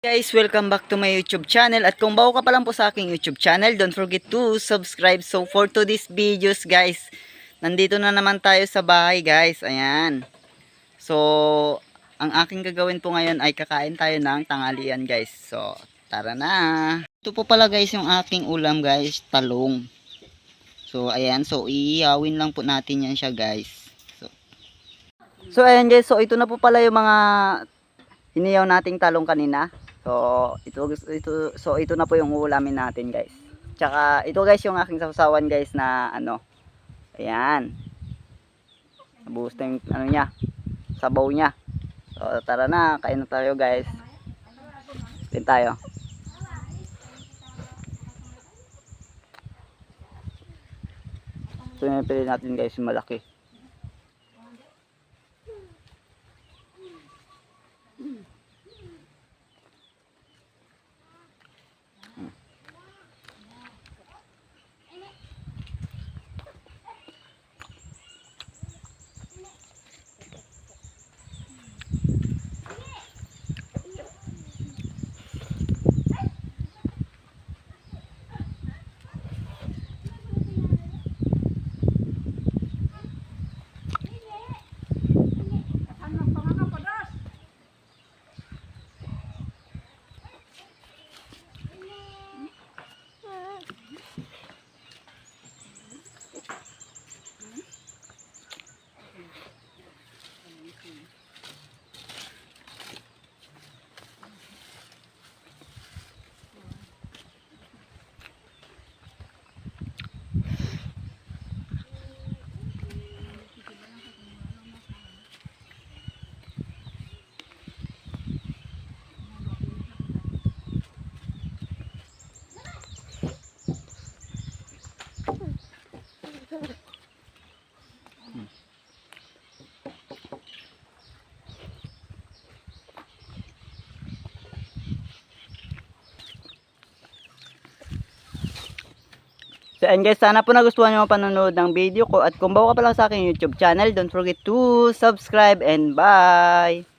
Guys, welcome back to my YouTube channel at kung bago ka pa lang po sa aking YouTube channel, don't forget to subscribe. So for today's videos guys, nandito na naman tayo sa bahay guys. Ayan. So, ang aking gagawin po ngayon ay kakain tayo ng tanghalian guys. So, tara na. Ito po pala guys yung aking ulam guys, talong. So, ayan. So, iiyawin lang po natin yan siya guys. So, so ayan guys. So, ito na po pala yung mga hiniyaw nating talong kanina. So, ito, ito, so ito na po yung ulamin natin, guys. Tsaka, ito guys yung aking sausawan, guys, na ano. Ayan. Nabuhos na ano niya, sabaw niya. So, tara na, kain na tayo, guys. Din tayo. So, yung pili natin, guys, malaki. So and guys, sana po nagustuhan nyo ang panonood ng video ko. At kung bago ka pa lang sa aking YouTube channel, don't forget to subscribe and bye!